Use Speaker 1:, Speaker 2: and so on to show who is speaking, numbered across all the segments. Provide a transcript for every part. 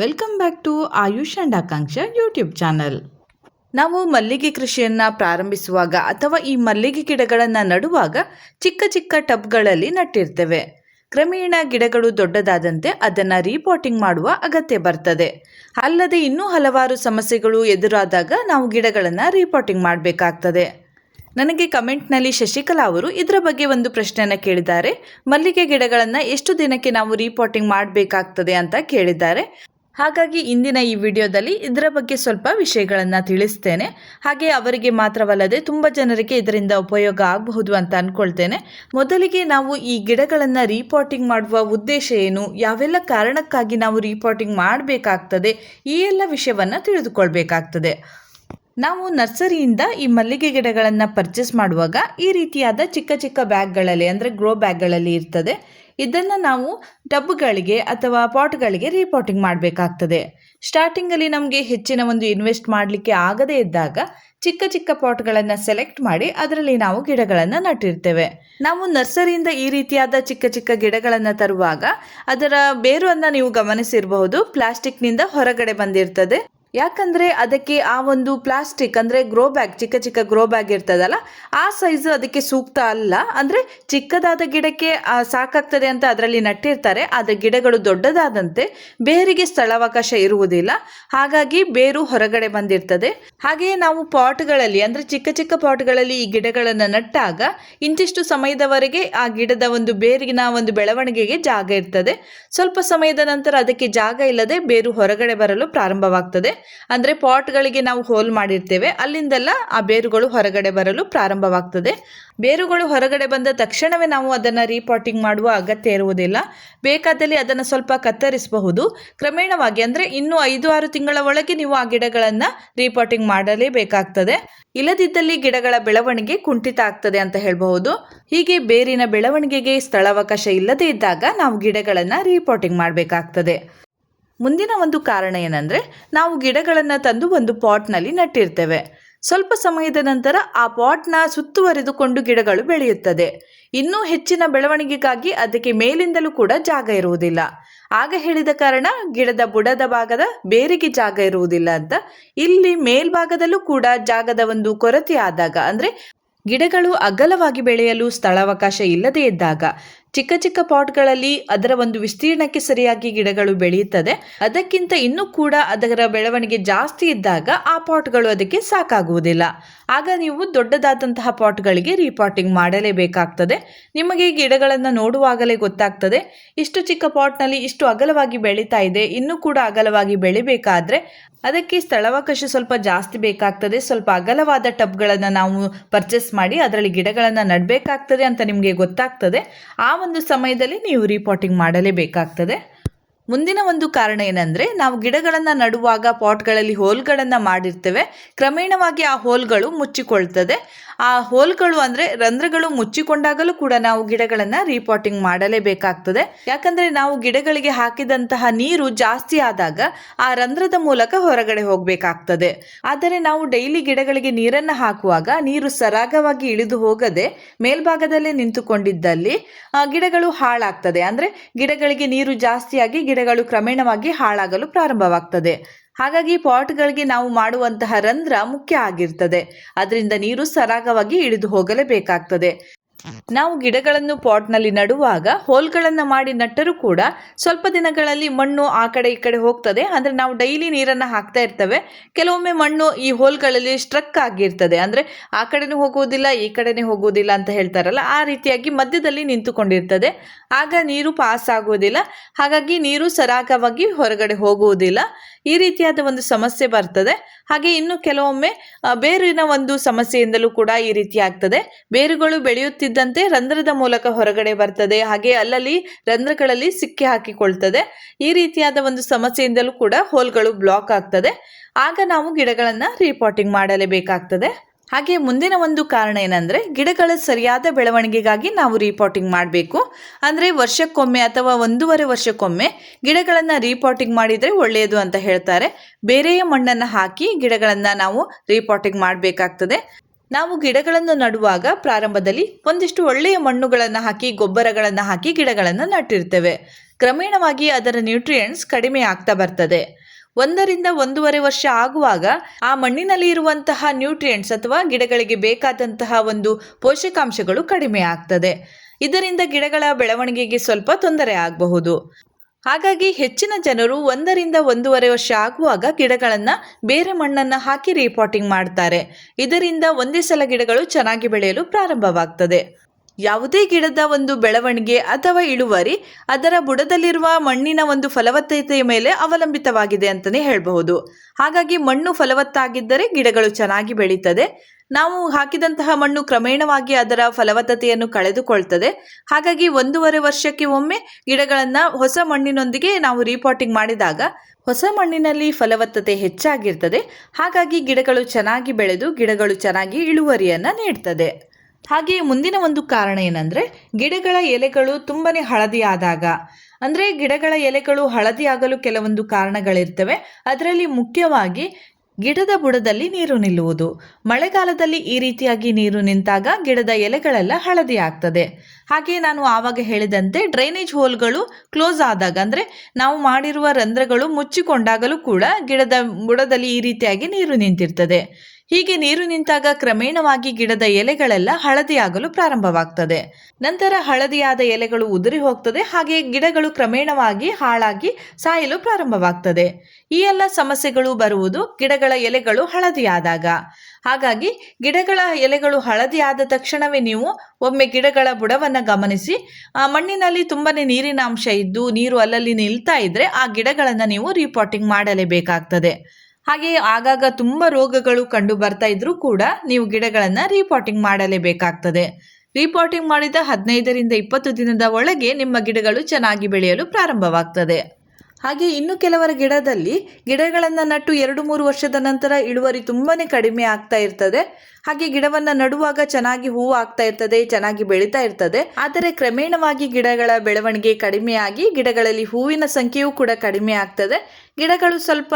Speaker 1: Welcome back to Ayush and Akanksha YouTube channel ನಾವು ಮಲ್ಲಿಗೆ ಕೃಷಿಯನ್ನು ಪ್ರಾರಂಭಿಸುವಾಗ ಅಥವಾ ಈ ಮಲ್ಲಿಗೆ ಗಿಡಗಳನ್ನು ನಡುವಾಗ ಚಿಕ್ಕ ಚಿಕ್ಕ ಟಬ್ಗಳಲ್ಲಿ ನಟ್ಟಿರ್ತೇವೆ. ಕ್ರಮೇಣ ಗಿಡಗಳು ದೊಡ್ಡದಾದಂತೆ ಅದನ್ನು ರೀಪೋಟಿಂಗ್ ಮಾಡುವ ಅಗತ್ಯ ಬರ್ತದೆ. ಅಲ್ಲದೆ ಇನ್ನೂ ಹಲವಾರು ಸಮಸ್ಯೆಗಳು ಎದುರಾದಾಗ ನಾವು ಗಿಡಗಳನ್ನು ರೀಪೋಟಿಂಗ್ ಮಾಡಬೇಕಾಗ್ತದೆ. ನನಗೆ ಕಮೆಂಟ್ನಲ್ಲಿ ಶಶಿಕಲಾ ಅವರು ಇದರ ಬಗ್ಗೆ ಒಂದು ಪ್ರಶ್ನೆಯನ್ನು ಕೇಳಿದ್ದಾರೆ. ಮಲ್ಲಿಗೆ ಗಿಡಗಳನ್ನು ಎಷ್ಟು ದಿನಕ್ಕೆ ನಾವು ರೀಪೋಟಿಂಗ್ ಮಾಡಬೇಕಾಗ್ತದೆ ಅಂತ ಕೇಳಿದ್ದಾರೆ. ಹಾಗಾಗಿ ಇಂದಿನ ಈ ವಿಡಿಯೋದಲ್ಲಿ ಇದರ ಬಗ್ಗೆ ಸ್ವಲ್ಪ ವಿಷಯಗಳನ್ನು ತಿಳಿಸ್ತೇನೆ. ಹಾಗೆ ಅವರಿಗೆ ಮಾತ್ರವಲ್ಲದೆ ತುಂಬ ಜನರಿಗೆ ಇದರಿಂದ ಉಪಯೋಗ ಆಗಬಹುದು ಅಂತ ಅಂದ್ಕೊಳ್ತೇನೆ ಮೊದಲಿಗೆ ನಾವು ಈ ಗಿಡಗಳನ್ನು ರೀಪಾಟಿಂಗ್ ಮಾಡುವ ಉದ್ದೇಶ ಏನು? ಯಾವೆಲ್ಲ ಕಾರಣಕ್ಕಾಗಿ ನಾವು ರೀಪಾಟಿಂಗ್ ಮಾಡಬೇಕಾಗ್ತದೆ? ಈ ಎಲ್ಲ ವಿಷಯವನ್ನು ತಿಳಿದುಕೊಳ್ಬೇಕಾಗ್ತದೆ. ನಾವು ನರ್ಸರಿಯಿಂದ ಈ ಮಲ್ಲಿಗೆ ಗಿಡಗಳನ್ನು ಪರ್ಚೇಸ್ ಮಾಡುವಾಗ ಈ ರೀತಿಯಾದ ಚಿಕ್ಕ ಚಿಕ್ಕ ಬ್ಯಾಗ್ಗಳಲ್ಲಿ ಅಂದರೆ ಗ್ರೋ ಬ್ಯಾಗ್ಗಳಲ್ಲಿ ಇರ್ತದೆ. ಇದನ್ನು ನಾವು ಟಬ್ಗಳಿಗೆ ಅಥವಾ ಪಾಟ್ಗಳಿಗೆ ರೀಪಾಟಿಂಗ್ ಮಾಡಬೇಕಾಗ್ತದೆ. ಸ್ಟಾರ್ಟಿಂಗಲ್ಲಿ ನಮಗೆ ಹೆಚ್ಚಿನ ಒಂದು ಇನ್ವೆಸ್ಟ್ ಮಾಡಲಿಕ್ಕೆ ಆಗದೇ ಇದ್ದಾಗ ಚಿಕ್ಕ ಚಿಕ್ಕ ಪಾಟ್ಗಳನ್ನು ಸೆಲೆಕ್ಟ್ ಮಾಡಿ ಅದರಲ್ಲಿ ನಾವು ಗಿಡಗಳನ್ನು ನಟ್ಟಿರ್ತೇವೆ. ನಾವು ನರ್ಸರಿಯಿಂದ ಈ ರೀತಿಯಾದ ಚಿಕ್ಕ ಚಿಕ್ಕ ಗಿಡಗಳನ್ನು ತರುವಾಗ ಅದರ ಬೇರನ್ನು ನೀವು ಗಮನಿಸಿರಬಹುದು. ಪ್ಲಾಸ್ಟಿಕ್ನಿಂದ ಹೊರಗಡೆ ಬಂದಿರ್ತದೆ. ಯಾಕಂದರೆ ಅದಕ್ಕೆ ಆ ಒಂದು ಪ್ಲಾಸ್ಟಿಕ್ ಅಂದರೆ ಗ್ರೋ ಬ್ಯಾಗ್ ಚಿಕ್ಕ ಚಿಕ್ಕ ಗ್ರೋ ಬ್ಯಾಗ್ ಇರ್ತದಲ್ಲ, ಆ ಸೈಜು ಅದಕ್ಕೆ ಸೂಕ್ತ ಅಲ್ಲ. ಅಂದರೆ ಚಿಕ್ಕದಾದ ಗಿಡಕ್ಕೆ ಸಾಕಾಗ್ತದೆ ಅಂತ ಅದರಲ್ಲಿ ನಟ್ಟಿರ್ತಾರೆ. ಆದರೆ ಗಿಡಗಳು ದೊಡ್ಡದಾದಂತೆ ಬೇರಿಗೆ ಸ್ಥಳಾವಕಾಶ ಇರುವುದಿಲ್ಲ. ಹಾಗಾಗಿ ಬೇರು ಹೊರಗಡೆ ಬಂದಿರ್ತದೆ. ಹಾಗೆಯೇ ನಾವು ಪಾಟ್ಗಳಲ್ಲಿ, ಅಂದರೆ ಚಿಕ್ಕ ಚಿಕ್ಕ ಪಾಟ್ಗಳಲ್ಲಿ ಈ ಗಿಡಗಳನ್ನು ನಟ್ಟಾಗ ಇಂತಿಷ್ಟು ಸಮಯದವರೆಗೆ ಆ ಗಿಡದ ಒಂದು ಬೇರಿನ ಒಂದು ಬೆಳವಣಿಗೆಗೆ ಜಾಗ ಇರ್ತದೆ. ಸ್ವಲ್ಪ ಸಮಯದ ನಂತರ ಅದಕ್ಕೆ ಜಾಗ ಇಲ್ಲದೆ ಬೇರು ಹೊರಗಡೆ ಬರಲು ಪ್ರಾರಂಭವಾಗ್ತದೆ. ಅಂದರೆ ಪಾಟ್ಗಳಿಗೆ ನಾವು ಹೋಲ್ ಮಾಡಿರ್ತೇವೆ. ಅಲ್ಲಿಂದೆಲ್ಲ ಆ ಬೇರುಗಳು ಹೊರಗಡೆ ಬರಲು ಪ್ರಾರಂಭವಾಗ್ತದೆ. ಬೇರುಗಳು ಹೊರಗಡೆ ಬಂದ ತಕ್ಷಣವೇ ನಾವು ಅದನ್ನು ರೀಪಾಟಿಂಗ್ ಮಾಡುವ ಅಗತ್ಯ ಇರುವುದಿಲ್ಲ. ಬೇಕಾದಲ್ಲಿ ಅದನ್ನು ಸ್ವಲ್ಪ ಕತ್ತರಿಸಬಹುದು. ಕ್ರಮೇಣವಾಗಿ ಅಂದರೆ ಇನ್ನೂ ಐದು ಆರು ತಿಂಗಳ ಒಳಗೆ ನೀವು ಆ ಗಿಡಗಳನ್ನು ರೀಪಾಟಿಂಗ್ ಮಾಡಲೇಬೇಕಾಗ್ತದೆ. ಇಲ್ಲದಿದ್ದಲ್ಲಿ ಗಿಡಗಳ ಬೆಳವಣಿಗೆ ಕುಂಠಿತ ಆಗ್ತದೆ ಅಂತ ಹೇಳಬಹುದು. ಹೀಗೆ ಬೇರಿನ ಬೆಳವಣಿಗೆಗೆ ಸ್ಥಳಾವಕಾಶ ಇಲ್ಲದೇ ಇದ್ದಾಗ ನಾವು ಗಿಡಗಳನ್ನು ರೀಪಾಟಿಂಗ್ ಮಾಡಬೇಕಾಗ್ತದೆ. ಮುಂದಿನ ಒಂದು ಕಾರಣ ಏನಂದರೆ ನಾವು ಗಿಡಗಳನ್ನು ತಂದು ಒಂದು ಪಾಟ್ನಲ್ಲಿ ನಟ್ಟಿರ್ತೇವೆ. ಸ್ವಲ್ಪ ಸಮಯದ ನಂತರ ಆ ಪಾಟ್ನ ಸುತ್ತುವರೆದುಕೊಂಡು ಗಿಡಗಳು ಬೆಳೆಯುತ್ತದೆ. ಇನ್ನೂ ಹೆಚ್ಚಿನ ಬೆಳವಣಿಗೆಗಾಗಿ ಅದಕ್ಕೆ ಮೇಲಿಂದಲೂ ಕೂಡ ಜಾಗ ಇರುವುದಿಲ್ಲ. ಆಗ ಹೇಳಿದ ಕಾರಣ ಗಿಡದ ಬುಡದ ಭಾಗದ ಬೇರಿಗೆ ಜಾಗ ಇರುವುದಿಲ್ಲ ಅಂತ. ಇಲ್ಲಿ ಮೇಲ್ಭಾಗದಲ್ಲೂ ಕೂಡ ಜಾಗದ ಒಂದು ಕೊರತೆ ಆದಾಗ ಅಂದರೆ ಗಿಡಗಳು ಅಗಲವಾಗಿ ಬೆಳೆಯಲು ಸ್ಥಳಾವಕಾಶ ಇಲ್ಲದೇ ಇದ್ದಾಗ ಚಿಕ್ಕ ಚಿಕ್ಕ ಪಾಟ್ಗಳಲ್ಲಿ ಅದರ ಒಂದು ವಿಸ್ತೀರ್ಣಕ್ಕೆ ಸರಿಯಾಗಿ ಗಿಡಗಳು ಬೆಳೆಯುತ್ತದೆ. ಅದಕ್ಕಿಂತ ಇನ್ನೂ ಕೂಡ ಅದರ ಬೆಳವಣಿಗೆ ಜಾಸ್ತಿ ಇದ್ದಾಗ ಆ ಪಾಟ್ಗಳು ಅದಕ್ಕೆ ಸಾಕಾಗುವುದಿಲ್ಲ. ಆಗ ನೀವು ದೊಡ್ಡದಾದಂತಹ ಪಾಟ್ಗಳಿಗೆ ರೀಪಾಟಿಂಗ್ ಮಾಡಲೇಬೇಕಾಗ್ತದೆ. ನಿಮಗೆ ಗಿಡಗಳನ್ನು ನೋಡುವಾಗಲೇ ಗೊತ್ತಾಗ್ತದೆ. ಇಷ್ಟು ಚಿಕ್ಕ ಪಾಟ್ನಲ್ಲಿ ಇಷ್ಟು ಅಗಲವಾಗಿ ಬೆಳೀತಾ ಇದೆ. ಇನ್ನೂ ಕೂಡ ಅಗಲವಾಗಿ ಬೆಳಿಬೇಕಾದ್ರೆ ಅದಕ್ಕೆ ಸ್ಥಳಾವಕಾಶ ಸ್ವಲ್ಪ ಜಾಸ್ತಿ ಬೇಕಾಗ್ತದೆ. ಸ್ವಲ್ಪ ಅಗಲವಾದ ಟಬ್ಗಳನ್ನು ನಾವು ಪರ್ಚೇಸ್ ಮಾಡಿ ಅದರಲ್ಲಿ ಗಿಡಗಳನ್ನು ನಡಬೇಕಾಗ್ತದೆ ಅಂತ ನಿಮಗೆ ಗೊತ್ತಾಗ್ತದೆ. ಆ ಒಂದು ಸಮಯದಲ್ಲಿ ನೀವು ರೀಪಾಟಿಂಗ್ ಮಾಡಲೇಬೇಕಾಗ್ತದೆ. ಮುಂದಿನ ಒಂದು ಕಾರಣ ಏನಂದರೆ, ನಾವು ಗಿಡಗಳನ್ನು ನಡುವಾಗ ಪಾಟ್ಗಳಲ್ಲಿ ಹೋಲ್ಗಳನ್ನು ಮಾಡಿರ್ತೇವೆ. ಕ್ರಮೇಣವಾಗಿ ಆ ಹೋಲ್ಗಳು ಮುಚ್ಚಿಕೊಳ್ತದೆ. ಆ ಹೋಲ್ಗಳು ಅಂದರೆ ರಂಧ್ರಗಳು ಮುಚ್ಚಿಕೊಂಡಾಗಲೂ ಕೂಡ ನಾವು ಗಿಡಗಳನ್ನು ರೀಪಾಟಿಂಗ್ ಮಾಡಲೇಬೇಕಾಗ್ತದೆ. ಯಾಕಂದರೆ ನಾವು ಗಿಡಗಳಿಗೆ ಹಾಕಿದಂತಹ ನೀರು ಜಾಸ್ತಿ ಆದಾಗ ಆ ರಂಧ್ರದ ಮೂಲಕ ಹೊರಗಡೆ ಹೋಗಬೇಕಾಗ್ತದೆ. ಆದರೆ ನಾವು ಡೈಲಿ ಗಿಡಗಳಿಗೆ ನೀರನ್ನು ಹಾಕುವಾಗ ನೀರು ಸರಾಗವಾಗಿ ಇಳಿದು ಹೋಗದೆ ಮೇಲ್ಭಾಗದಲ್ಲೇ ನಿಂತುಕೊಂಡಿದ್ದಲ್ಲಿ ಗಿಡಗಳು ಹಾಳಾಗ್ತದೆ. ಅಂದರೆ ಗಿಡಗಳಿಗೆ ನೀರು ಜಾಸ್ತಿಯಾಗಿ ಗಿಡಗಳು ಕ್ರಮೇಣವಾಗಿ ಹಾಳಾಗಲು ಪ್ರಾರಂಭವಾಗ್ತದೆ. ಹಾಗಾಗಿ ಪಾಟ್ಗಳಿಗೆ ನಾವು ಮಾಡುವಂತಹ ರಂಧ್ರ ಮುಖ್ಯ ಆಗಿರ್ತದೆ. ಅದರಿಂದ ನೀರು ಸರಾಗವಾಗಿ ಇಳಿದು ಹೋಗಲೇಬೇಕಾಗ್ತದೆ. ನಾವು ಗಿಡಗಳನ್ನು ಪಾಟ್ನಲ್ಲಿ ನಡುವಾಗ ಹೋಲ್ಗಳನ್ನು ಮಾಡಿ ನಟ್ಟರೂ ಕೂಡ ಸ್ವಲ್ಪ ದಿನಗಳಲ್ಲಿ ಮಣ್ಣು ಆ ಕಡೆ ಈ ಕಡೆ ಹೋಗ್ತದೆ. ಅಂದರೆ ನಾವು ಡೈಲಿ ನೀರನ್ನು ಹಾಕ್ತಾ ಇರ್ತೇವೆ. ಕೆಲವೊಮ್ಮೆ ಮಣ್ಣು ಈ ಹೋಲ್ಗಳಲ್ಲಿ ಸ್ಟ್ರಕ್ ಆಗಿರ್ತದೆ. ಅಂದರೆ ಆ ಕಡೆನೂ ಹೋಗುವುದಿಲ್ಲ, ಈ ಕಡೆನೇ ಹೋಗುವುದಿಲ್ಲ ಅಂತ ಹೇಳ್ತಾರಲ್ಲ, ಆ ರೀತಿಯಾಗಿ ಮಧ್ಯದಲ್ಲಿ ನಿಂತುಕೊಂಡಿರ್ತದೆ. ಆಗ ನೀರು ಪಾಸ್ ಆಗುವುದಿಲ್ಲ ಹಾಗಾಗಿ ನೀರು ಸರಾಗವಾಗಿ ಹೊರಗಡೆ ಹೋಗುವುದಿಲ್ಲ. ಈ ರೀತಿಯಾದ ಒಂದು ಸಮಸ್ಯೆ ಬರ್ತದೆ. ಹಾಗೆ ಇನ್ನು ಕೆಲವೊಮ್ಮೆ ಬೇರಿನ ಒಂದು ಸಮಸ್ಯೆಯಿಂದಲೂ ಕೂಡ ಈ ರೀತಿ ಆಗ್ತದೆ. ಬೇರುಗಳು ಬೆಳೆಯುತ್ತಿದ್ದಂತೆ ರಂಧ್ರದ ಮೂಲಕ ಹೊರಗಡೆ ಬರ್ತದೆ. ಹಾಗೆ ಅಲ್ಲಲ್ಲಿ ರಂಧ್ರಗಳಲ್ಲಿ ಸಿಕ್ಕಿ ಹಾಕಿಕೊಳ್ತದೆ. ಈ ರೀತಿಯಾದ ಒಂದು ಸಮಸ್ಯೆಯಿಂದಲೂ ಕೂಡ ಹೋಲ್ಗಳು ಬ್ಲಾಕ್ ಆಗ್ತದೆ. ಆಗ ನಾವು ಗಿಡಗಳನ್ನು ರೀಪಾಟಿಂಗ್ ಮಾಡಲೇಬೇಕಾಗ್ತದೆ. ಹಾಗೆ ಮುಂದಿನ ಒಂದು ಕಾರಣ ಏನಂದರೆ ಗಿಡಗಳ ಸರಿಯಾದ ಬೆಳವಣಿಗೆಗಾಗಿ ನಾವು ರೀಪಾಟಿಂಗ್ ಮಾಡಬೇಕು. ಅಂದರೆ ವರ್ಷಕ್ಕೊಮ್ಮೆ ಅಥವಾ ಒಂದೂವರೆ ವರ್ಷಕ್ಕೊಮ್ಮೆ ಗಿಡಗಳನ್ನು ರೀಪಾಟಿಂಗ್ ಮಾಡಿದರೆ ಒಳ್ಳೆಯದು ಅಂತ ಹೇಳ್ತಾರೆ. ಬೇರೆಯ ಮಣ್ಣನ್ನು ಹಾಕಿ ಗಿಡಗಳನ್ನು ನಾವು ರೀಪಾಟಿಂಗ್ ಮಾಡಬೇಕಾಗ್ತದೆ. ನಾವು ಗಿಡಗಳನ್ನು ನಡುವಾಗ ಪ್ರಾರಂಭದಲ್ಲಿ ಒಂದಿಷ್ಟು ಒಳ್ಳೆಯ ಮಣ್ಣುಗಳನ್ನು ಹಾಕಿ, ಗೊಬ್ಬರಗಳನ್ನು ಹಾಕಿ ಗಿಡಗಳನ್ನು ನಟ್ಟಿರ್ತೇವೆ. ಕ್ರಮೇಣವಾಗಿ ಅದರ ನ್ಯೂಟ್ರಿಯೆಂಟ್ಸ್ ಕಡಿಮೆ ಆಗ್ತಾ ಬರ್ತದೆ. ಒಂದರಿಂದ ಒಂದೂವರೆ ವರ್ಷ ಆಗುವಾಗ ಆ ಮಣ್ಣಿನಲ್ಲಿ ಇರುವಂತಹ ನ್ಯೂಟ್ರಿಯೆಂಟ್ಸ್ ಅಥವಾ ಗಿಡಗಳಿಗೆ ಬೇಕಾದಂತಹ ಒಂದು ಪೋಷಕಾಂಶಗಳು ಕಡಿಮೆ ಆಗ್ತದೆ. ಇದರಿಂದ ಗಿಡಗಳ ಬೆಳವಣಿಗೆಗೆ ಸ್ವಲ್ಪ ತೊಂದರೆ ಆಗಬಹುದು. ಹಾಗಾಗಿ ಹೆಚ್ಚಿನ ಜನರು ಒಂದರಿಂದ ಒಂದೂವರೆ ವರ್ಷ ಆಗುವಾಗ ಗಿಡಗಳನ್ನು ಬೇರೆ ಮಣ್ಣನ್ನು ಹಾಕಿ ರೀಪಾಟಿಂಗ್ ಮಾಡ್ತಾರೆ. ಇದರಿಂದ ಒಂದೇ ಸಲ ಗಿಡಗಳು ಚೆನ್ನಾಗಿ ಬೆಳೆಯಲು ಪ್ರಾರಂಭವಾಗ್ತದೆ. ಯಾವುದೇ ಗಿಡದ ಒಂದು ಬೆಳವಣಿಗೆ ಅಥವಾ ಇಳುವರಿ ಅದರ ಬುಡದಲ್ಲಿರುವ ಮಣ್ಣಿನ ಒಂದು ಫಲವತ್ತತೆಯ ಮೇಲೆ ಅವಲಂಬಿತವಾಗಿದೆ ಅಂತಲೇ ಹೇಳಬಹುದು. ಹಾಗಾಗಿ ಮಣ್ಣು ಫಲವತ್ತಾಗಿದ್ದರೆ ಗಿಡಗಳು ಚೆನ್ನಾಗಿ ಬೆಳೀತದೆ. ನಾವು ಹಾಕಿದಂತಹ ಮಣ್ಣು ಕ್ರಮೇಣವಾಗಿ ಅದರ ಫಲವತ್ತತೆಯನ್ನು ಕಳೆದುಕೊಳ್ತದೆ. ಹಾಗಾಗಿ ಒಂದೂವರೆ ವರ್ಷಕ್ಕೆ ಒಮ್ಮೆ ಗಿಡಗಳನ್ನು ಹೊಸ ಮಣ್ಣಿನೊಂದಿಗೆ ನಾವು ರೀಪಾಟಿಂಗ್ ಮಾಡಿದಾಗ ಹೊಸ ಮಣ್ಣಿನಲ್ಲಿ ಫಲವತ್ತತೆ ಹೆಚ್ಚಾಗಿರ್ತದೆ. ಹಾಗಾಗಿ ಗಿಡಗಳು ಚೆನ್ನಾಗಿ ಬೆಳೆದು ಗಿಡಗಳು ಚೆನ್ನಾಗಿ ಇಳುವರಿಯನ್ನು ನೀಡ್ತದೆ. ಹಾಗೆಯೇ ಮುಂದಿನ ಒಂದು ಕಾರಣ ಏನಂದರೆ ಗಿಡಗಳ ಎಲೆಗಳು ತುಂಬನೇ ಹಳದಿ ಆದಾಗ. ಅಂದರೆ ಗಿಡಗಳ ಎಲೆಗಳು ಹಳದಿ ಆಗಲು ಕೆಲವೊಂದು ಕಾರಣಗಳಿರ್ತವೆ. ಅದರಲ್ಲಿ ಮುಖ್ಯವಾಗಿ ಗಿಡದ ಬುಡದಲ್ಲಿ ನೀರು ನಿಲ್ಲುವುದು. ಮಳೆಗಾಲದಲ್ಲಿ ಈ ರೀತಿಯಾಗಿ ನೀರು ನಿಂತಾಗ ಗಿಡದ ಎಲೆಗಳೆಲ್ಲ ಹಳದಿ ಆಗ್ತದೆ. ಹಾಗೆ ನಾನು ಆವಾಗ ಹೇಳಿದಂತೆ ಡ್ರೈನೇಜ್ ಹೋಲ್ಗಳು ಕ್ಲೋಸ್ ಆದಾಗ, ಅಂದರೆ ನಾವು ಮಾಡಿರುವ ರಂಧ್ರಗಳು ಮುಚ್ಚಿಕೊಂಡಾಗಲೂ ಕೂಡ ಗಿಡದ ಬುಡದಲ್ಲಿ ಈ ರೀತಿಯಾಗಿ ನೀರು ನಿಂತಿರ್ತದೆ. ಹೀಗೆ ನೀರು ನಿಂತಾಗ ಕ್ರಮೇಣವಾಗಿ ಗಿಡದ ಎಲೆಗಳೆಲ್ಲ ಹಳದಿಯಾಗಲು ಪ್ರಾರಂಭವಾಗ್ತದೆ. ನಂತರ ಹಳದಿಯಾದ ಎಲೆಗಳು ಉದುರಿ ಹೋಗ್ತದೆ. ಹಾಗೆ ಗಿಡಗಳು ಕ್ರಮೇಣವಾಗಿ ಹಾಳಾಗಿ ಸಾಯಲು ಪ್ರಾರಂಭವಾಗ್ತದೆ. ಈ ಎಲ್ಲ ಸಮಸ್ಯೆಗಳು ಬರುವುದು ಗಿಡಗಳ ಎಲೆಗಳು ಹಳದಿಯಾದಾಗ. ಹಾಗಾಗಿ ಗಿಡಗಳ ಎಲೆಗಳು ಹಳದಿಯಾದ ತಕ್ಷಣವೇ ನೀವು ಒಮ್ಮೆ ಗಿಡಗಳ ಬುಡವನ್ನು ಗಮನಿಸಿ, ಆ ಮಣ್ಣಿನಲ್ಲಿ ತುಂಬನೇ ನೀರಿನ ಅಂಶ ಇದ್ದು ನೀರು ಅಲ್ಲಲ್ಲಿ ನಿಲ್ತಾ ಇದ್ರೆ ಆ ಗಿಡಗಳನ್ನು ನೀವು ರೀಪಾಟಿಂಗ್ ಮಾಡಲೇಬೇಕಾಗ್ತದೆ. ಹಾಗೆಯೇ ಆಗಾಗ ತುಂಬ ರೋಗಗಳು ಕಂಡು ಬರ್ತಾ ಇದ್ರೂ ಕೂಡ ನೀವು ಗಿಡಗಳನ್ನು ರೀಪಾಟಿಂಗ್ ಮಾಡಲೇಬೇಕಾಗ್ತದೆ. ರೀಪಾಟಿಂಗ್ ಮಾಡಿದ ಹದಿನೈದರಿಂದ ಇಪ್ಪತ್ತು ದಿನದ ಒಳಗೆ ನಿಮ್ಮ ಗಿಡಗಳು ಚೆನ್ನಾಗಿ ಬೆಳೆಯಲು ಪ್ರಾರಂಭವಾಗ್ತದೆ. ಹಾಗೆ ಇನ್ನು ಕೆಲವರ ಗಿಡದಲ್ಲಿ ಗಿಡಗಳನ್ನು ನಟ್ಟು ಎರಡು ಮೂರು ವರ್ಷದ ನಂತರ ಇಳುವರಿ ತುಂಬಾ ಕಡಿಮೆ ಆಗ್ತಾ ಇರ್ತದೆ. ಹಾಗೆ ಗಿಡವನ್ನು ನಡುವಾಗ ಚೆನ್ನಾಗಿ ಹೂವು ಆಗ್ತಾ ಇರ್ತದೆ, ಚೆನ್ನಾಗಿ ಬೆಳೀತಾ ಇರ್ತದೆ. ಆದರೆ ಕ್ರಮೇಣವಾಗಿ ಗಿಡಗಳ ಬೆಳವಣಿಗೆ ಕಡಿಮೆಯಾಗಿ ಗಿಡಗಳಲ್ಲಿ ಹೂವಿನ ಸಂಖ್ಯೆಯೂ ಕೂಡ ಕಡಿಮೆ ಆಗ್ತದೆ. ಗಿಡಗಳು ಸ್ವಲ್ಪ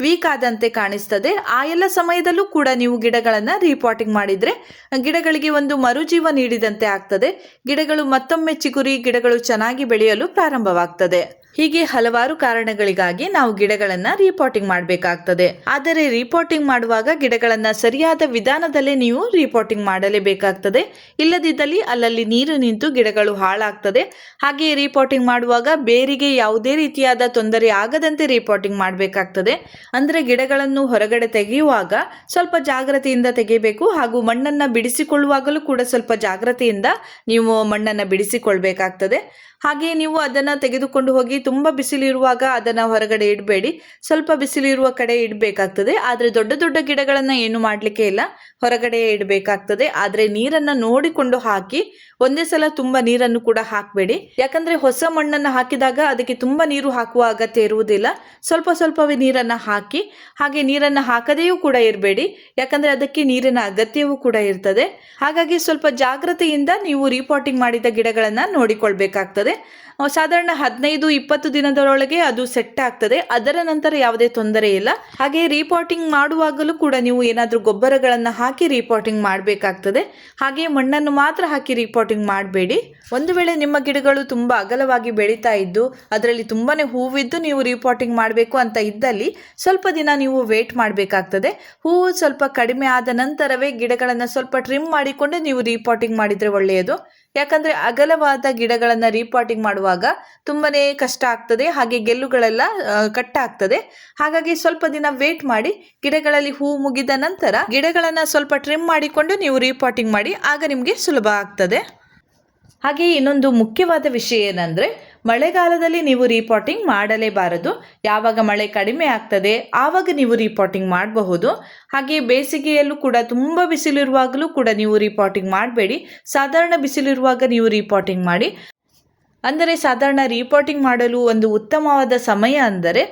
Speaker 1: ವೀಕ್ ಆದಂತೆ ಕಾಣಿಸ್ತದೆ. ಆ ಎಲ್ಲ ಸಮಯದಲ್ಲೂ ಕೂಡ ನೀವು ಗಿಡಗಳನ್ನು ರೀಪಾಟಿಂಗ್ ಮಾಡಿದರೆ ಗಿಡಗಳಿಗೆ ಒಂದು ಮರುಜೀವ ನೀಡಿದಂತೆ ಆಗ್ತದೆ. ಗಿಡಗಳು ಮತ್ತೊಮ್ಮೆ ಚಿಗುರಿ, ಗಿಡಗಳು ಚೆನ್ನಾಗಿ ಬೆಳೆಯಲು ಪ್ರಾರಂಭವಾಗ್ತದೆ. ಹೀಗೆ ಹಲವಾರು ಕಾರಣಗಳಿಗಾಗಿ ನಾವು ಗಿಡಗಳನ್ನು ರಿಪೋರ್ಟಿಂಗ್ ಮಾಡಬೇಕಾಗ್ತದೆ. ಆದರೆ ರೀಪಾಟಿಂಗ್ ಮಾಡುವಾಗ ಗಿಡಗಳನ್ನು ಸರಿಯಾದ ವಿಧಾನದಲ್ಲೇ ನೀವು ರೀಪಾಟಿಂಗ್ ಮಾಡಲೇಬೇಕಾಗ್ತದೆ. ಇಲ್ಲದಿದ್ದಲ್ಲಿ ಅಲ್ಲಲ್ಲಿ ನೀರು ನಿಂತು ಗಿಡಗಳು ಹಾಳಾಗ್ತದೆ. ಹಾಗೆ ರೀಪಾಟಿಂಗ್ ಮಾಡುವಾಗ ಬೇರಿಗೆ ಯಾವುದೇ ರೀತಿಯಾದ ತೊಂದರೆ ಆಗದಂತೆ ರೀಪಾಟಿಂಗ್ ಮಾಡಬೇಕಾಗ್ತದೆ. ಅಂದರೆ ಗಿಡಗಳನ್ನು ಹೊರಗಡೆ ತೆಗೆಯುವಾಗ ಸ್ವಲ್ಪ ಜಾಗ್ರತೆಯಿಂದ ತೆಗೆಯಬೇಕು. ಹಾಗೂ ಮಣ್ಣನ್ನು ಬಿಡಿಸಿಕೊಳ್ಳುವಾಗಲೂ ಕೂಡ ಸ್ವಲ್ಪ ಜಾಗ್ರತೆಯಿಂದ ನೀವು ಮಣ್ಣನ್ನು ಬಿಡಿಸಿಕೊಳ್ಬೇಕಾಗ್ತದೆ. ಹಾಗೆ ನೀವು ಅದನ್ನು ತೆಗೆದುಕೊಂಡು ಹೋಗಿ ತುಂಬ ಬಿಸಿಲಿರುವಾಗ ಅದನ್ನು ಹೊರಗಡೆ ಇಡಬೇಡಿ. ಸ್ವಲ್ಪ ಬಿಸಿಲಿರುವ ಕಡೆ ಇಡಬೇಕಾಗ್ತದೆ. ಆದರೆ ದೊಡ್ಡ ದೊಡ್ಡ ಗಿಡಗಳನ್ನು ಏನು ಮಾಡಲಿಕ್ಕೆ ಇಲ್ಲ. ಹೊರಗಡೆ ಇಡಬೇಕಾಗ್ತದೆ. ಆದರೆ ನೀರನ್ನು ನೋಡಿಕೊಂಡು ಹಾಕಿ ಒಂದೇ ಸಲ ತುಂಬಾ ನೀರನ್ನು ಕೂಡ ಹಾಕಬೇಡಿ. ಯಾಕಂದ್ರೆ ಹೊಸ ಮಣ್ಣನ್ನು ಹಾಕಿದಾಗ ಅದಕ್ಕೆ ತುಂಬಾ ನೀರು ಹಾಕುವ ಅಗತ್ಯ ಇರುವುದಿಲ್ಲ. ಸ್ವಲ್ಪ ಸ್ವಲ್ಪವೇ ನೀರನ್ನು ಹಾಕಿ, ಹಾಗೆ ನೀರನ್ನು ಹಾಕದೆಯೂ ಕೂಡ ಇರಬೇಡಿ. ಯಾಕಂದ್ರೆ ಅದಕ್ಕೆ ನೀರಿನ ಅಗತ್ಯವೂ ಕೂಡ ಇರ್ತದೆ. ಹಾಗಾಗಿ ಸ್ವಲ್ಪ ಜಾಗ್ರತೆಯಿಂದ ನೀವು ರಿಪೋರ್ಟಿಂಗ್ ಮಾಡಿದ ಗಿಡಗಳನ್ನು ನೋಡಿಕೊಳ್ಬೇಕಾಗ್ತದೆ. ಸಾಧಾರಣ ಹದಿನೈದು, ಇಪ್ಪತ್ತು ದಿನದೊಳಗೆ ಅದು ಸೆಟ್ ಆಗ್ತದೆ. ಅದರ ನಂತರ ಯಾವುದೇ ತೊಂದರೆ ಇಲ್ಲ. ಹಾಗೆ ರಿಪೋರ್ಟಿಂಗ್ ಮಾಡುವಾಗಲೂ ಕೂಡ ನೀವು ಏನಾದರೂ ಗೊಬ್ಬರಗಳನ್ನು ಹಾಕಿ ರಿಪೋರ್ಟಿಂಗ್ ಮಾಡಬೇಕಾಗ್ತದೆ. ಹಾಗೆ ಮಣ್ಣನ್ನು ಮಾತ್ರ ಹಾಕಿ ರೀಪಾಟಿಂಗ್ ಮಾಡಬೇಡಿ. ಒಂದು ವೇಳೆ ನಿಮ್ಮ ಗಿಡಗಳು ತುಂಬ ಅಗಲವಾಗಿ ಬೆಳೀತಾ ಇದ್ದು, ಅದರಲ್ಲಿ ತುಂಬಾ ಹೂವಿದ್ದು ನೀವು ರೀಪಾಟಿಂಗ್ ಮಾಡಬೇಕು ಅಂತ ಇದ್ದಲ್ಲಿ ಸ್ವಲ್ಪ ದಿನ ನೀವು ವೇಟ್ ಮಾಡಬೇಕಾಗ್ತದೆ. ಹೂವು ಸ್ವಲ್ಪ ಕಡಿಮೆ ಆದ ನಂತರವೇ ಗಿಡಗಳನ್ನು ಸ್ವಲ್ಪ ಟ್ರಿಮ್ ಮಾಡಿಕೊಂಡು ನೀವು ರೀಪಾಟಿಂಗ್ ಮಾಡಿದರೆ ಒಳ್ಳೆಯದು. ಯಾಕಂದರೆ ಅಗಲವಾದ ಗಿಡಗಳನ್ನು ರೀಪಾಟಿಂಗ್ ಮಾಡುವಾಗ ತುಂಬಾ ಕಷ್ಟ ಆಗ್ತದೆ, ಹಾಗೆ ಗೆಲ್ಲುಗಳೆಲ್ಲ ಕಟ್ಟಾಗ್ತದೆ. ಹಾಗಾಗಿ ಸ್ವಲ್ಪ ದಿನ ವೇಟ್ ಮಾಡಿ, ಗಿಡಗಳಲ್ಲಿ ಹೂ ಮುಗಿದ ನಂತರ ಗಿಡಗಳನ್ನು ಸ್ವಲ್ಪ ಟ್ರಿಮ್ ಮಾಡಿಕೊಂಡು ನೀವು ರೀಪಾಟಿಂಗ್ ಮಾಡಿ, ಆಗ ನಿಮಗೆ ಸುಲಭ ಆಗ್ತದೆ. ಹಾಗೆ ಇನ್ನೊಂದು ಮುಖ್ಯವಾದ ವಿಷಯ ಏನಂದರೆ, ಮಳೆಗಾಲದಲ್ಲಿ ನೀವು ರೀಪಾಟಿಂಗ್ ಮಾಡಲೇಬಾರದು. ಯಾವಾಗ ಮಳೆ ಕಡಿಮೆ ಆಗ್ತದೆ, ಆವಾಗ ನೀವು ರೀಪಾಟಿಂಗ್ ಮಾಡಬಹುದು. ಹಾಗೆ ಬೇಸಿಗೆಯಲ್ಲೂ ಕೂಡ ತುಂಬ ಬಿಸಿಲಿರುವಾಗಲೂ ಕೂಡ ನೀವು ರೀಪಾಟಿಂಗ್ ಮಾಡಬೇಡಿ. ಸಾಧಾರಣ ಬಿಸಿಲಿರುವಾಗ ನೀವು ರೀಪಾಟಿಂಗ್ ಮಾಡಿ. ಅಂದರೆ ಸಾಧಾರಣ ರಿಪೋರ್ಟಿಂಗ್ ಮಾಡಲು ಒಂದು ಉತ್ತಮವಾದ ಸಮಯ ಅಂದರೆ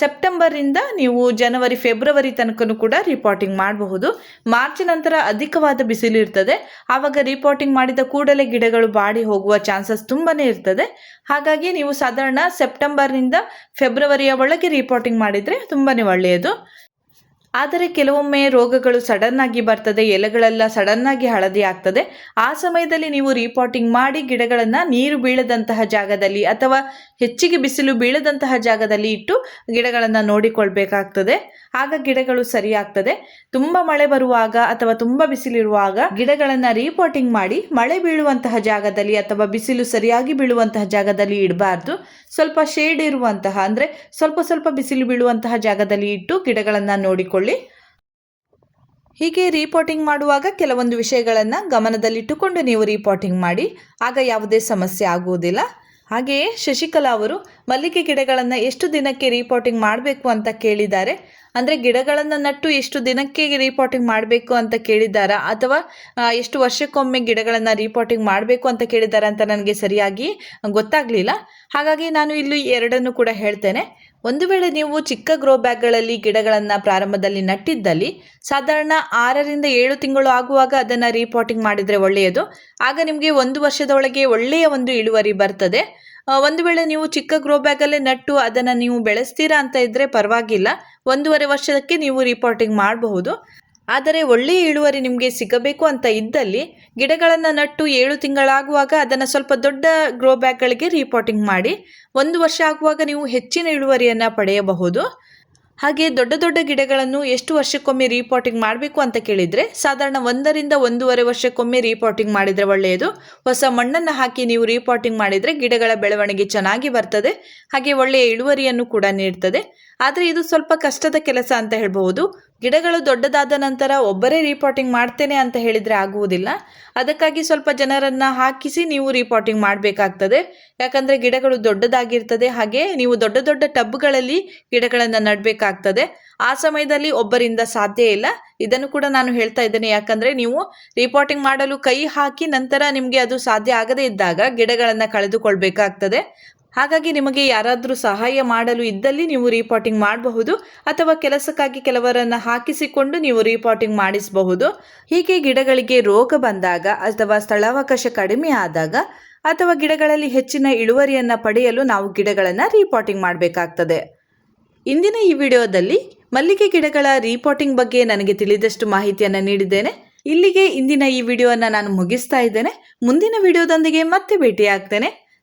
Speaker 1: ಸೆಪ್ಟೆಂಬರಿಂದ ನೀವು ಜನವರಿ ಫೆಬ್ರವರಿ ತನಕನೂ ಕೂಡ ರಿಪೋರ್ಟಿಂಗ್ ಮಾಡಬಹುದು. ಮಾರ್ಚ್ ನಂತರ ಅಧಿಕವಾದ ಬಿಸಿಲು ಇರ್ತದೆ. ಆವಾಗ ರಿಪೋರ್ಟಿಂಗ್ ಮಾಡಿದ ಕೂಡಲೇ ಗಿಡಗಳು ಬಾಡಿ ಹೋಗುವ ಚಾನ್ಸಸ್ ತುಂಬಾ ಇರ್ತದೆ. ಹಾಗಾಗಿ ನೀವು ಸಾಧಾರಣ ಸೆಪ್ಟೆಂಬರ್ನಿಂದ ಫೆಬ್ರವರಿಯ ಒಳಗೆ ರಿಪೋರ್ಟಿಂಗ್ ಮಾಡಿದರೆ ತುಂಬಾ ಒಳ್ಳೆಯದು. ಆದರೆ ಕೆಲವೊಮ್ಮೆ ರೋಗಗಳು ಸಡನ್ ಆಗಿ ಬರ್ತದೆ, ಎಲೆಗಳೆಲ್ಲ ಸಡನ್ ಆಗಿ ಹಳದಿ ಆಗ್ತದೆ. ಆ ಸಮಯದಲ್ಲಿ ನೀವು ರೀಪಾಟಿಂಗ್ ಮಾಡಿ ಗಿಡಗಳನ್ನು ನೀರು ಬೀಳದಂತಹ ಜಾಗದಲ್ಲಿ ಅಥವಾ ಹೆಚ್ಚಿಗೆ ಬಿಸಿಲು ಬೀಳದಂತಹ ಜಾಗದಲ್ಲಿ ಇಟ್ಟು ಗಿಡಗಳನ್ನು ನೋಡಿಕೊಳ್ಬೇಕಾಗ್ತದೆ. ಆಗ ಗಿಡಗಳು ಸರಿಯಾಗ್ತದೆ ತುಂಬ ಮಳೆ ಬರುವಾಗ ಅಥವಾ ತುಂಬ ಬಿಸಿಲಿರುವಾಗ ಗಿಡಗಳನ್ನು ರೀಪಾಟಿಂಗ್ ಮಾಡಿ ಮಳೆ ಬೀಳುವಂತಹ ಜಾಗದಲ್ಲಿ ಅಥವಾ ಬಿಸಿಲು ಸರಿಯಾಗಿ ಬೀಳುವಂತಹ ಜಾಗದಲ್ಲಿ ಇಡಬಾರ್ದು. ಸ್ವಲ್ಪ ಶೇಡ್ ಇರುವಂತಹ, ಅಂದರೆ ಸ್ವಲ್ಪ ಸ್ವಲ್ಪ ಬಿಸಿಲು ಬೀಳುವಂತಹ ಜಾಗದಲ್ಲಿ ಇಟ್ಟು ಗಿಡಗಳನ್ನು ನೋಡಿಕೊಳ್ಳಿ. ಹೀಗೆ ರಿಪೋರ್ಟಿಂಗ್ ಮಾಡುವಾಗ ಕೆಲವೊಂದು ವಿಷಯಗಳನ್ನು ಗಮನದಲ್ಲಿಟ್ಟುಕೊಂಡು ನೀವು ರಿಪೋರ್ಟಿಂಗ್ ಮಾಡಿ, ಆಗ ಯಾವುದೇ ಸಮಸ್ಯೆ ಆಗುವುದಿಲ್ಲ. ಹಾಗೆಯೇ ಶಶಿಕಲಾ ಅವರು, ಮಲ್ಲಿಗೆ ಗಿಡಗಳನ್ನು ಎಷ್ಟು ದಿನಕ್ಕೆ ರಿಪೋರ್ಟಿಂಗ್ ಮಾಡಬೇಕು ಅಂತ ಕೇಳಿದ್ದಾರೆ? ಅಂದರೆ ಗಿಡಗಳನ್ನು ನಟ್ಟು ಎಷ್ಟು ದಿನಕ್ಕೆ ರಿಪೋರ್ಟಿಂಗ್ ಮಾಡಬೇಕು ಅಂತ ಕೇಳಿದ್ದಾರಾ? ಅಥವಾ ಎಷ್ಟು ವರ್ಷಕ್ಕೊಮ್ಮೆ ಗಿಡಗಳನ್ನು ರಿಪೋರ್ಟಿಂಗ್ ಮಾಡಬೇಕು ಅಂತ ಕೇಳಿದ್ದಾರೆ ಅಂತ ನನಗೆ ಸರಿಯಾಗಿ ಗೊತ್ತಾಗಲಿಲ್ಲ. ಹಾಗಾಗಿ ನಾನು ಇಲ್ಲಿ ಎರಡನ್ನು ಕೂಡ ಹೇಳ್ತೇನೆ. ಒಂದು ವೇಳೆ ನೀವು ಚಿಕ್ಕ ಗ್ರೋ ಬ್ಯಾಗ್ಗಳಲ್ಲಿ ಗಿಡಗಳನ್ನು ಪ್ರಾರಂಭದಲ್ಲಿ ನಟ್ಟಿದ್ದಲ್ಲಿ ಸಾಧಾರಣ ಆರರಿಂದ ಏಳು ತಿಂಗಳು ಆಗುವಾಗ ಅದನ್ನು ರೀಪಾಟಿಂಗ್ ಮಾಡಿದರೆ ಒಳ್ಳೆಯದು. ಆಗ ನಿಮಗೆ ಒಂದು ವರ್ಷದ ಒಳಗೆ ಒಳ್ಳೆಯ ಒಂದು ಇಳುವರಿ ಬರ್ತದೆ. ಒಂದು ವೇಳೆ ನೀವು ಚಿಕ್ಕ ಗ್ರೋ ಬ್ಯಾಗಲ್ಲೇ ನಟ್ಟು ಅದನ್ನು ನೀವು ಬೆಳೆಸ್ತೀರಾ ಅಂತ ಇದ್ದರೆ ಪರವಾಗಿಲ್ಲ. ಒಂದೂವರೆ ವರ್ಷಕ್ಕೆ ನೀವು ರಿಪೋರ್ಟಿಂಗ್ ಮಾಡಬಹುದು. ಆದರೆ ಒಳ್ಳೆಯ ಇಳುವರಿ ನಿಮಗೆ ಸಿಗಬೇಕು ಅಂತ ಇದ್ದಲ್ಲಿ ಗಿಡಗಳನ್ನು ನಟ್ಟು ಏಳು ತಿಂಗಳಾಗುವಾಗ ಅದನ್ನು ಸ್ವಲ್ಪ ದೊಡ್ಡ ಗ್ರೋ ಬ್ಯಾಗ್ಗಳಿಗೆ ರೀಪಾಟಿಂಗ್ ಮಾಡಿ ಒಂದು ವರ್ಷ ಆಗುವಾಗ ನೀವು ಹೆಚ್ಚಿನ ಇಳುವರಿಯನ್ನು ಪಡೆಯಬಹುದು. ಹಾಗೆ ದೊಡ್ಡ ದೊಡ್ಡ ಗಿಡಗಳನ್ನು ಎಷ್ಟು ವರ್ಷಕ್ಕೊಮ್ಮೆ ರೀಪಾಟಿಂಗ್ ಮಾಡಬೇಕು ಅಂತ ಕೇಳಿದರೆ ಸಾಧಾರಣ ಒಂದರಿಂದ ಒಂದೂವರೆ ವರ್ಷಕ್ಕೊಮ್ಮೆ ರೀಪಾಟಿಂಗ್ ಮಾಡಿದರೆ ಒಳ್ಳೆಯದು. ಹೊಸ ಮಣ್ಣನ್ನು ಹಾಕಿ ನೀವು ರೀಪಾಟಿಂಗ್ ಮಾಡಿದರೆ ಗಿಡಗಳ ಬೆಳವಣಿಗೆ ಚೆನ್ನಾಗಿ ಬರ್ತದೆ. ಹಾಗೆ ಒಳ್ಳೆಯ ಇಳುವರಿಯನ್ನು ಕೂಡ ನೀಡ್ತದೆ. ಆದರೆ ಇದು ಸ್ವಲ್ಪ ಕಷ್ಟದ ಕೆಲಸ ಅಂತ ಹೇಳಬಹುದು. ಗಿಡಗಳು ದೊಡ್ಡದಾದ ನಂತರ ಒಬ್ಬರೇ ರಿಪೋರ್ಟಿಂಗ್ ಮಾಡ್ತೇನೆ ಅಂತ ಹೇಳಿದರೆ ಆಗುವುದಿಲ್ಲ. ಅದಕ್ಕಾಗಿ ಸ್ವಲ್ಪ ಜನರನ್ನು ಹಾಕಿಸಿ ನೀವು ರಿಪೋರ್ಟಿಂಗ್ ಮಾಡಬೇಕಾಗ್ತದೆ. ಯಾಕಂದರೆ ಗಿಡಗಳು ದೊಡ್ಡದಾಗಿರ್ತದೆ, ಹಾಗೆ ನೀವು ದೊಡ್ಡ ದೊಡ್ಡ ಟಬ್ಗಳಲ್ಲಿ ಗಿಡಗಳನ್ನು ನಡಬೇಕಾಗ್ತದೆ. ಆ ಸಮಯದಲ್ಲಿ ಒಬ್ಬರಿಂದ ಸಾಧ್ಯ ಇಲ್ಲ. ಇದನ್ನು ಕೂಡ ನಾನು ಹೇಳ್ತಾ ಇದ್ದೇನೆ. ಯಾಕಂದರೆ ನೀವು ರಿಪೋರ್ಟಿಂಗ್ ಮಾಡಲು ಕೈ ಹಾಕಿ ನಂತರ ನಿಮಗೆ ಅದು ಸಾಧ್ಯ ಆಗದೇ ಇದ್ದಾಗ ಗಿಡಗಳನ್ನು ಕಳೆದುಕೊಳ್ಬೇಕಾಗ್ತದೆ. ಹಾಗಾಗಿ ನಿಮಗೆ ಯಾರಾದರೂ ಸಹಾಯ ಮಾಡಲು ಇದ್ದಲ್ಲಿ ನೀವು ರಿಪೋರ್ಟಿಂಗ್ ಮಾಡಬಹುದು ಅಥವಾ ಕೆಲಸಕ್ಕಾಗಿ ಕೆಲವರನ್ನು ಹಾಕಿಸಿಕೊಂಡು ನೀವು ರಿಪೋರ್ಟಿಂಗ್ ಮಾಡಿಸಬಹುದು. ಹೀಗೆ ಗಿಡಗಳಿಗೆ ರೋಗ ಬಂದಾಗ ಅಥವಾ ಸ್ಥಳಾವಕಾಶ ಕಡಿಮೆ ಆದಾಗ ಅಥವಾ ಗಿಡಗಳಲ್ಲಿ ಹೆಚ್ಚಿನ ಇಳುವರಿಯನ್ನು ಪಡೆಯಲು ನಾವು ಗಿಡಗಳನ್ನು ರಿಪೋರ್ಟಿಂಗ್ ಮಾಡಬೇಕಾಗ್ತದೆ. ಇಂದಿನ ಈ ವಿಡಿಯೋದಲ್ಲಿ ಮಲ್ಲಿಗೆ ಗಿಡಗಳ ರಿಪೋರ್ಟಿಂಗ್ ಬಗ್ಗೆ ನನಗೆ ತಿಳಿದಷ್ಟು ಮಾಹಿತಿಯನ್ನು ನೀಡಿದ್ದೇನೆ. ಇಲ್ಲಿಗೆ ಇಂದಿನ ಈ ವಿಡಿಯೋವನ್ನು ನಾನು ಮುಗಿಸ್ತಾ ಇದ್ದೇನೆ. ಮುಂದಿನ ವಿಡಿಯೋದೊಂದಿಗೆ ಮತ್ತೆ ಭೇಟಿಯಾಗ್ತೇನೆ.